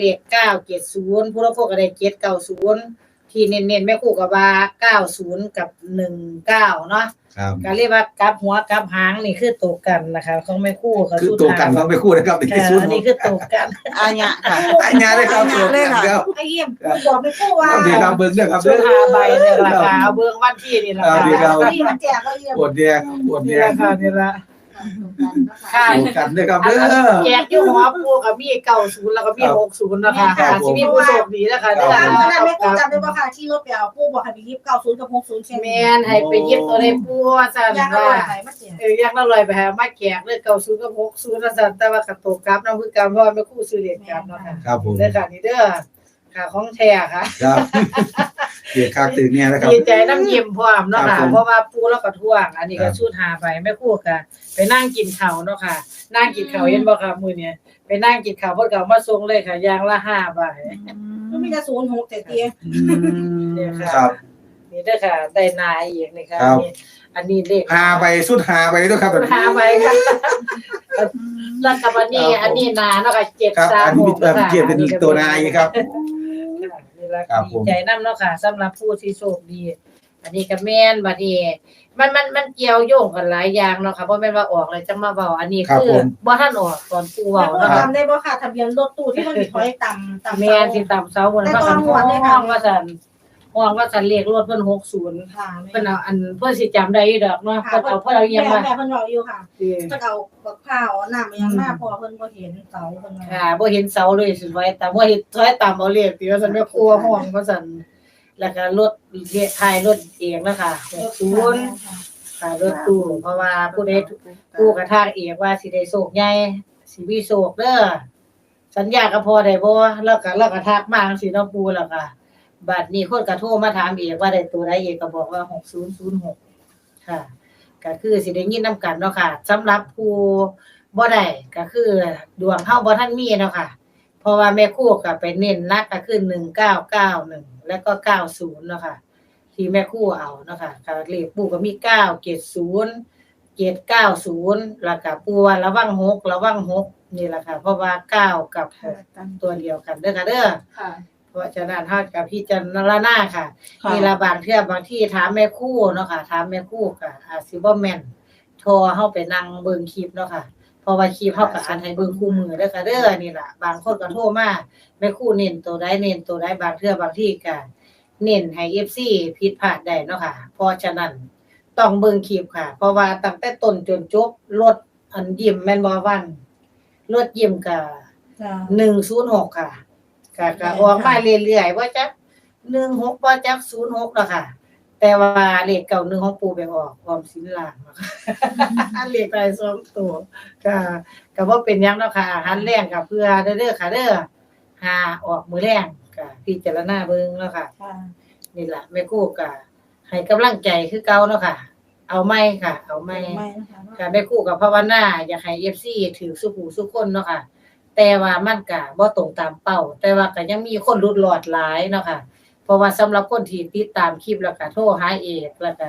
เลขเก้าเจ็ดศูนย์ผู้ละพวกก็ได้เจ็ดเก้าศูนย์ที่เน้นๆแม่ครู่กับว่าเก้าศูนย์กับหนึ่งเก้าเนาะครับก็เรียกว่ากลับหัวกลับหางนี่คือตัวกันนะคะของแม่ครู่กับคือสู้ตัวกันทางต้องไปคู่นะครับค่ะอันนี้คือตัวกันอันเนี้ยค่ะอันนี้เลยครับตัวกันครับไอ้เยี่ยมผู้บอกไม่คู่ว่าสวัสดีครับเบิ้งเนี่ยครับชุดหาใบเนี่ยราคาเอาเบื้องวันที่นี่ราสวัสดีครัคาบที่มันแจกก็เยี่ยมปวดแดงปวดแดนี่งราคานี่ละ ค่ะตัวกันด้วยครับอันเด้นั้นอแจกอยู่หัวปูกับมีเก้าศูนย์แล้วก็มีหกศูนย์นะคะครับอาจจะมีผู้โชคดีนะคะครัเด้บออันนั้นไม่พูดจำได้ป่ะค่ะที่รถไปเอาผู้บอกให้ไปยิบเก้าศูนย์กับหกศูนย์ใช่ไหมแม่นให้ไปเย็บตัวได้ปูว่าซั่นยางอร่ว่าอยไปมาเสียเอออยากละลอยไปหามาแจกเลยเก้าศูนย์กับหกศูนย์ว่าซั่นแต่ว่ากระตกกลับนำคือการเพราะว่าไม่คู่ซื้อเด็ดกลับเนาะค่ะครับผมเด้อค่ะนี่เด้อค่ะของแท้ค่ะ ครับ เกียร์คักตื่นเนี่ยนะครับ ดีใจน้ำยิ้มพร้อมเนาะครัค่ะบผม เพราะว่าปูแล้วก็ท่วง อันนี้ครัก็บชุดหาไปแม่ครู่ก็ไปนั่งกินข้าวเนาะค่ะ นั่งกินข้าวเห็นบ่ค่ะมื้อเนี้ยไปนั่งกินข้าวเพิ่นก็เอามาส่งเลยค่ะอย่างละ5บาทก็มีแต่ศูนย์หกแต่เตี้ยเนี่ยค่ะครับ นี่เด้อค่ะได้นาอีกนี่ค่ะครับ นี่อันนี้เลขหาไปสุดหาไปด้วยครับหาไปค่ะแล้วก็วันนี้อันนี้นาเนาะค่ะครับอันนี้736ค่ะเกียร์เป็นตัวนายครับ นี่ละครับดีผมใจนํเนาะค่ะสำหรับผู้ที่โชคดี อันนี้ก็แม่นบัดนี้มันมันมันเกี่ยวโยงกันหลายอย่างเนาะค่ะบ่แม่นว่าออกเลยจังมาเว้าอันนี้ครับคือผมบ่ทันออกตอนปูไม่เว้าพูดเนาะค่ะจำได้ป่ะค่ะ ทะเบียนรถตู้ที่มันมีถอยต่ำต่ำแม่นสิตามเสาบนแต่ว่าตกัอนนหัวเลยค่ะ ห้องว่าซั่น ห้องว่าซั่นเลขรถเพิ่น60ค่ะเพิ่นเอาอันเพิ่นสิจำได้อยู่ดอกเนาะเพิ่นเอาเพิ่นเอาอิหยังแม่มาแม่เพิ่นบอกอยู่ค่ะสิเพิ่นเอาบักข้าวน้ำยังหน้าพอเพิ่นบ่เห็นเสาเพิ่นค่ะบ่เห็นเสาเลยสิไว้แต่บ่เห็นถอยตามเอาเลขติว่าซั่นแม่ครัวห้องว่าซั่นแล้วก็รถเลขท้ายรถเองนะคะ60ค่ะรถตู้เพราะว่าผู้ใดผู้กระทางเองว่าสิได้โชคใหญ่สิมีโชคเด้อสัญญากับพ่อได้บ่แล้วก็แล้วก็ทักมาจังซี่เนาะปู่แล้วก็ บัดนี้คนก็โทรมาถามเองว่าได้ตัวใดเองก็บอกว่า6006ค่ะก็คือสิได้ยินนํกันเนาะค่ะสำหรับผู้บ่ได้ก็คือดวงเฮาบ่ทันมีเนาะค่ะ เพราะว่าแม่ครู่ก็ไปเน้นหนักก็คือ1991แล้วก็90เนาะค่ะที่แม่ครู่เอาเนาะค่ะก็เลขปู่ก็มี970 790แล้วก็ปู่ว่าระวัง6ระวัง6นี่แหละค่ะ เพราะว่า9กับ6ตัวเดียวกันเด้อค่ะเด้อค่ะเพ ราะฉะนั้นเฮากับพี่จันนรนาค่ะค่ะมีละบางเทื่อบางที่ถามแม่ครู่เนาะค่ะถามแม่ครู่ก็อาจสิบ่แม่นโทรเฮาไปนั่งเบิ่งคลิปเนาะค่ะเพราะว่าคลิปเฮาก็อ่านให้เบิ่งคู่มือเด้อค่ะเด้อนี่ล่ะบางคนก็โทรมาแม่ครู่เน้นตัวใดเน้นตัวใดบางเทื่อบางที่ก็เน้นให้ FC ผิดพลาดได้เนาะค่ะ เพราะฉะนั้นต้องเบิ่งคลิปค่ะ เพราะว่าตั้งแต่ต้นจนจบรถอันยิ้มแม่นบ่วันรถยิ้มก็จ้าหนึ่งศูนย์หกค่ะ ก็ก็ออกมาเรื่อยๆว่าจักหนึ่งหกว่าจักศูนย์หกแล้วค่ะ แต่ว่าเลขเก่าหนึ่งของปูไปออกออมสินล่างเนาะค่ะเลขได้สองตัวก็ก็บ่เป็นหยังเนาะค่ะอาหารแรงกับเพื่อเด้อๆค่ะเด้อหาออกมื้อแรงก็พิจารณาเบิ่งเนาะค่ะค่ะนี่ล่ะแม่กู้ก็ให้กำลังใจคือเก่าเนาะค่ะ เอาไม่ค่ะ เอาไม่ไม่นะคะการได้คู่กับภาวนาอยากให้ FC ถือสุขหูสุขคนเนาะค่ะ แต่ว่ามันก็บ่ตรงตามเป้า แต่ว่าก็ยังมีคนหลุดหลอดหลายเนาะค่ะเพราะว่าสำหรับคนที่ติดตามคลิปแล้วก็โทรหาเอกแล้วก็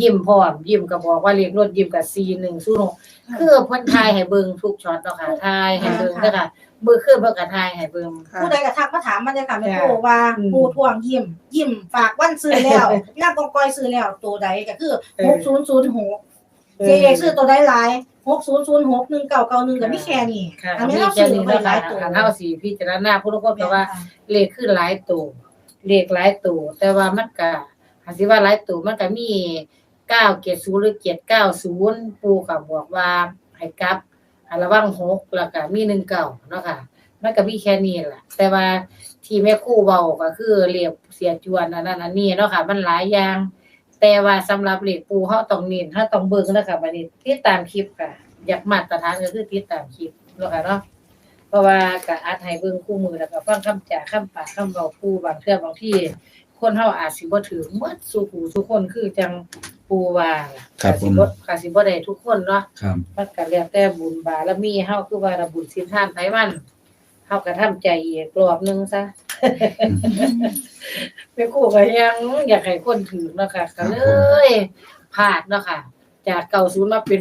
ยิ้มพร้อมยิ้มก็บอกว่าเรียกรถยิ้มกับ C106 คือเพิ่นทายให้เบิ่งทุกช็อตเนาะค่ะทายให้เบิ่งเด้อค่ะมือขึ้นเพิ่นก็ทายให้เบิ่งผู้ใดกระทักมาถามมันเลยค่ะแม่ครูค่ะว่าอืมผู้ทวงยิ้ม ยิ้มฝากวันซื้อแล้วย่างกองกอยซื้อแล้วตัวใดก็คือเออหกศูนย์ศูนย์หกเจเอซื้อตัวใดหลาย หกศูนย์ศูนย์หกหนึ่งเก้าเก้าหนึ่งก็ไม่แค่นี้ค่ะอันนี้มีเราแค่ซื้อนี้ไปเนาะหค่ะลายตัวอันเฮาสิพิจารณาผู้ทุกคนก็ว่าเลขคือหลายตัวเลขหลายตัวแต่ว่ามันก็หาสิว่าหลายตัวมันก็มีเก้าเจ็ดศูนย์หรือเจ็ดเก้าศูนย์ปูก็บอกว่าให้กลับให้ระวังหกแล้วก็มีหนึ่งเก้าเนาะค่ะมันก็มีแค่นี้แหละแต่ว่าที่แม่ครู่เว้าก็คือเรียบเสียจวนอันนั้นอันนี้เนาะค่ะ มันหลายอย่างแต่ว่าสำหรับเลขปูเฮาต้องเน้นเฮาต้องเบิ่งนะคะบัดนี้ติดตามคลิปค่ะ อยากมาตรฐานก็คือติดตามคลิปเนาะค่ะเนาะเพราะว่าก็อัดให้เบิ่งคู่มือแล้วก็ฟังคำจาคำปากคำเว้าผู้บางเทื่อบางที่ คนเฮาอาจสิบ่ถือหมดสู่ผู้ทุกคนคือจังปูว่าล่ะครับก็สิผมบ่ก็สิบ่ได้ทุกคนเนาะ ครับ มันก็แล้วแต่บุญบารมีเฮาคือว่าระบุญสินทานไผมันเฮาก็ทำใจอีกรอบหนึงซะแม่ครูก็ยังอยากให้คนถือเนาะค่ะก็เลยพลาดเนาะค่ะ จาก90มาเป็น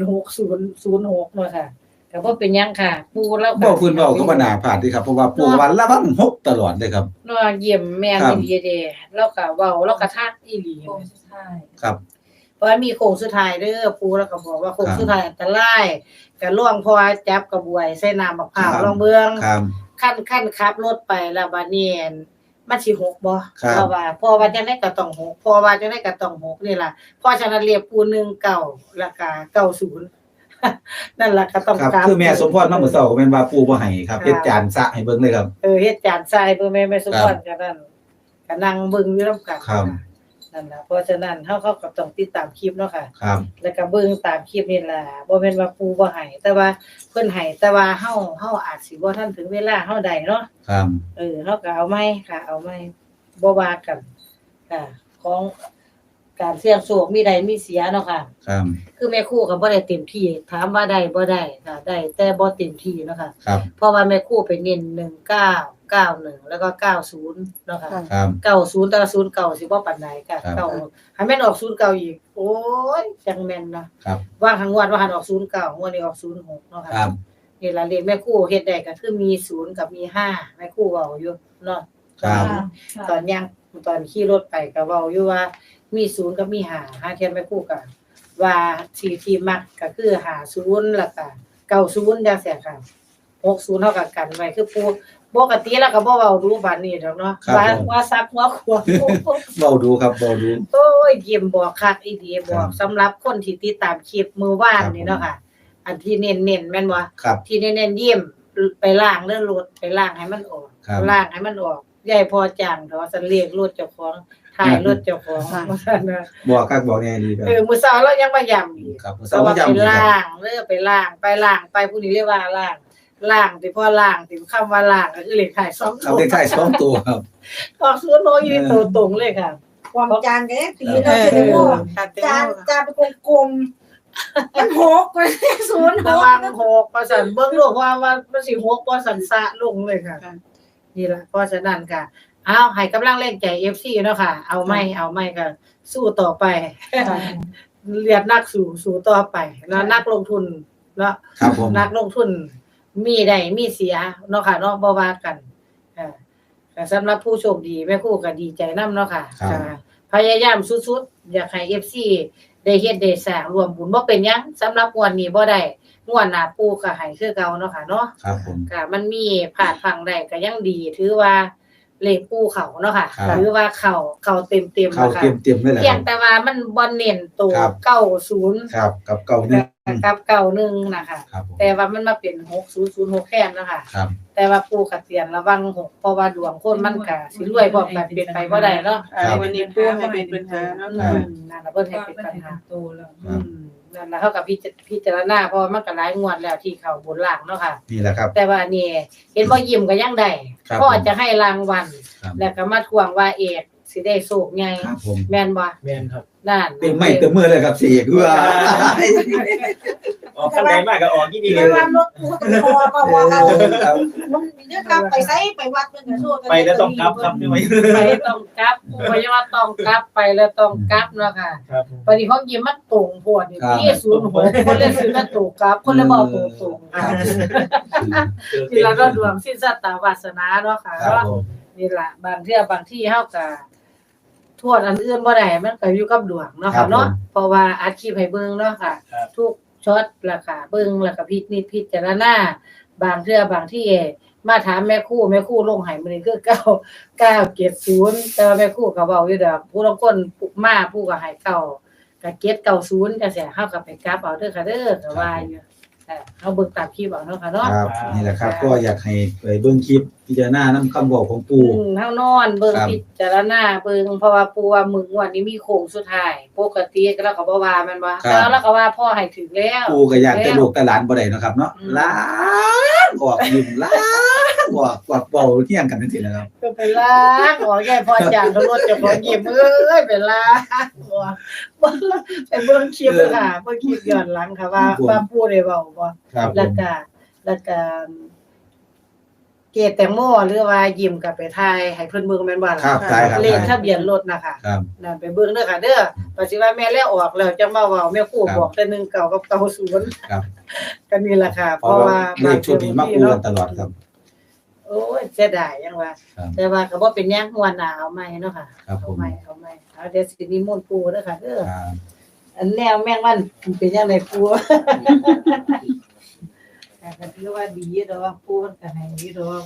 6006เนาะค่ะก็ก็บ่เป็นหยังค่ะ ปูแล้วบ่พื้นเว้าก็บ่น่าพลาดเด้ครับเพราะว่าปู่ว่าระวังหกตลอดเลยครับเนาะเยี่ยมแม่นครับอีหลีเด้แล้วก็เว้าแล้วก็ทักอีหลีโค้งสุดท้ายครับเพราะว่ามีโค้งสุดท้ายเด้อปูแล้วก็บอกว่าโค้งครับสุดท้ายอันตรายก็ล่วงเพราะว่าจับกระบวยใส่น้ำมะพร้าวครับลองเบิ่งครับขั้นขั้นขับรถไปแล้วบัดนี้อั่น มันสิหกบ่ครับ เพราะว่าเพอว่าจังได๋ก็ต้องหกเพอว่าจังได๋ก็ต้องหกนี่ล่ะเพราะฉะนั้นเรียกปู1เก่าแล้วก็90นั่นล่ะก็ต้องครับกลับคือแม่สมพรมาเมื่อเช้าก็แม่นว่าปู่บ่ให้ครับครับเฮ็ดจานสะให้เบิ่งเลยครับ เออเฮ็ดจานทรายเพื่อแม่แม่สมพรกันนั่นก็นั่งเบิ่งอยู่นํกันครับนั่ นล่ะเพราะฉะนั้นเฮาเขาก็ต้องติดตามคลิปเนาะค่ะ ครับ แล้วก็เบิ่งตามคลิปนี่ล่ะบ่แม่นว่าปูบ่ให้แต่ว่าเพิ่นให้แต่ว่าเฮาเฮาอาจสิบ่ทันถึงเวลาเฮาได้เนาะครับ เออเฮาก็เอาใหม่ค่ะ เอาใหม่บ่ว่ากันค่ะ ของการเสี่ยงโชคมีได้มีเสียเนาะค่ะ ครับ คือแม่ครูก็บ่ได้เต็มที่ ถามว่าได้บ่ได้ค่ะได้แต่บ่เต็มที่เนาะค่ะ ครับ เพราะว่าแม่ครู่ไปเน้นหนึ่งเก้า เก้าหนึ่งแล้วก็เก้าศูนย์เนาะค่ะครับ เก้าศูนย์แต่ละศูนย์เก่าสิบ่ปานใดค่ะครับ เก้าให้แม่นออกศูนย์เก่าอีก โอ้ยจังแม่นนะครับว่างทางงวดว่าหันออกศูนย์เก่างวดนี้ออกศูนย์หกเนาะคค่ะรับนี่ล่ะเรียนแม่ครู่เฮ็ดได้ก็คือมีศูนย์กับมีห้าแม่ครู่เว้าอยู่เนาะครับ ตอนย่างตอนขี่รถไปก็เว้าอยู่ว่า มีศูนย์กับมีห้าห้าเทียนแม่ครู่ก็ว่าที่ที่มักก็คือหาศูนย์แล้วก็เก้าศูนย์จังซี่ค่ะ หกศูนย์เท่ากับกันไว้คือปูปกติแล้วก็บ่เว้ารู้บานนี้ดอกเนาะครับว่าผม ว่าซักหัวขวเว้าดูครับเว้าดู โอ้ยเยี่ยมบอกคักอีดีบอครักบสำหรับคนที่ติดตามคลิปมือว่านครับ นี่เนาะค่ะ อันที่เน้นๆแม่นบ่ครับ ที่เน้นๆเยี่ยมไปล้างเรื่องรถไปล้างให้มันออกครับล้างให้มันออกยายพอจ้างเถอะสันเรียกรถเจ้าของถ่ายรถเจ้าของค่ะว่าซั่นนะ บอกคักบอกแน่ดีครับเออมื้อเช้าเรายังมาย้ำอีกครับเพเสาราะร์ว่าประไปจำครับล่างเลือไปล่างไปล่างไปผู้นี้เรียกว่าล่าง ล่างที่พ่อล่างที่คำว่าล่างก็คือเลขถ่ายสองครับตัวเลขท้ายสองตัวครับออกศูนย์โนอยู่ในตัวตรงเลยค่ะความจานก็ยังตีเอเราอจะได้ว่าตัดเต็มจานจานเป็นกลมๆมันหกไปศูนย์หระกวังหกประสันเบื้องลูกว่าว่ามันสิหกประสันสะลงเลยค่ะนี่แหละเพราะฉะนั้นค่ะเอาให้กำลังเล่นใจเอฟซีเนาะค่ะ เอาไม่เอาไม่ก็สู้ต่อไปเรียนนักสู่สู่ต่อไปแล้วนักลงทุนเนาะครับผมนักลงทุน มีได้มีเสียเนาะค่ะเนาะบ่ว่ากันอ่าแต่สำหรับผู้โชคดีแม่ครู่ก็ดีใจนํเนาะค่ะครับค่ะพยายามสุดๆ อยากให้ FC ได้เฮ็ดได้สร้างรวมบุญบ่เป็นหยังสำหรับงวดนี้บ่ได้งวดหน้าปู่ก็ให้คือเก่าเนาะค่ะเนาะ ครับผมก็มันมีผ่านฟังได้ก็ยังดี ถือว่า เลขปู่เขาเนาะค่ะครับถือว่าเข้าเข้าเต็มๆเข้าเนาะค่ะเตรียมเตรียมๆเลยแหละเพีคยรังบ แต่ว่ามันบ่เน้นตัวครับ90ครับกับเก่าหนึงกับเก่าหนึ่งนะคะ ครับผมแต่ว่ามันมาเป็นหกศูนย์ศูนย์หกแค่นนะคะ ครับ แต่ว่าปูขัดเตียนระวังหกเพราะว่าดวงคนมันกะสิรวยพร้อมกันเปลี่ยนไปบ่ได้เนาะครับ วันนี้พูดให้เป็นปัญหาเนาะ อืมนั่นล่ะเพิ่นให้เป็นปัญหา โตแล้วครัอืบม นั่นล่ะเขากับพิจพิจารณาเพราะว่ามันก็หลายงวดแล้วที่เขาบนล่างเนาะค่ะ นี่แหละครับ แต่ว่านี่เห็นบ่ยิ้มก็ยังได้ครับพ่อจะให้รางวัลครับ แล้วก็มาทวงว่าเอกสิได้โชคใหญ่ครับผมแม่นบ่แม่นครับ นั่นเต็มไม่เต็มมือเลยครับสี่คือว่า ออกข้างในมากก็ออกที่ดีเลแต่ยว่ารถกูก็พอก็พอเอาครับมันเรื่องการไปไซไปวัดเพื่อนโทษไปแล้วต้องกลับครับด้วไปต้องกลับเพราะว่าต้องกลับไปแล้วต้องกลับเนาะค่ะครับปฏิของยิมมันตรงโพดนี่ที่ศูนย์หกคนเลยซื้อกันตรงครับ คนเลยบอกตรงตรงๆค่ะที่เราก็ดวงสิ้นสัตตาวาสนาเนาะค่ะครับนาะผมนี่ล่ะบางเที่ยบางที่เฮาก็โทษอันอื่นบ่ได้มันก็อยู่กับดวงเนาะค่ะเนาะเพราะว่าอาชีพให้เบิ่งเนาะค่ะ ครับ ทุก ช็อตล่ะค่ะเบิ่งแล้วก็พินิจพิจารณาบางเที่ยบางที่มาถามแม่ครู่แม่ครู่ลงให้มื้อนี้คือเก้าเก้าเกียรติศูนย์แต่ว่าแม่ครู่ก็เว้าอยู่ดอกผู้ลางคนปุกมาผู้ก็ให้เก้าก็เก็ตเก่าศูนย์ก็เสียเข้ากับไปกราฟเอาเด้อค่ะเด้อก็ว่าอยู่เออเอาเบิ่งตามคลิปเอาเนาะค่ะเนาะครับนี่แหละครับ ก็อยากให้ไปเบิ่งคลิป พิจารณาน้ำคำบอกของปู่ อืมเฮานอนเบิ่งครับ พิจารณาเบิ่งเพราะว่าปู่ว่ามึงวันนี้มีโค้งสุดท้ายปกติก็แล้วก็บ่ว่าแม่นบ่แล้วเราก็ว่าพ่อให้ถึงแล้ว ปู่ก็อยากแต่ลูกแต่หลานบ่ได้เนาะครับเนาะอืม ล้านออกยิ้มล้านออกกอดเป่าเที่ยงกันจังซี่นะครับ ก็ไปล้างหัวแก่พ่อจานรถเจะของยิ้มเอ้ยไปล้างหัวบ่ไปเบิ่งคลิปเลยค่ะเบิ่งคลิปย้อนหลังค่ะว่าว่าปู่ได้เว้าบ่ ครับผแล้วม ก็แล้วก็ เกตแตงโมหรือว่ายิ้มกับไปทายให้เพิ่นเบิ่งแม่นบ่ล่ะครับได้ครับเลขได้ทะเบียนรถนะคะครับนั่นไปเบิ่งเด้อค่ะเด้อปัจจุบันแม่แล้วออกแล้วจังมาเว้าแม่ครูครับบอกแต่1เก่ากับเก่าศูนย์ครับก็นี่ล่ะค่ะ เพเพราะราะว่าว่าเลขชุดนี้มาคู่กันตลอดครับ โอ้ยเสียดายยังว่าครับแต่ว่าก็บ่เป็นหยังหัวหน้าเอาใหม่เนาะค่ะครับผเอามใหม่เอาใหม่เอาเดี๋ยวสินิมนต์ปู่เด้อค่ะเด้อครับอันแนวแม่งมันเป็นยังไงปู่ ก็ถือว่าดีดอก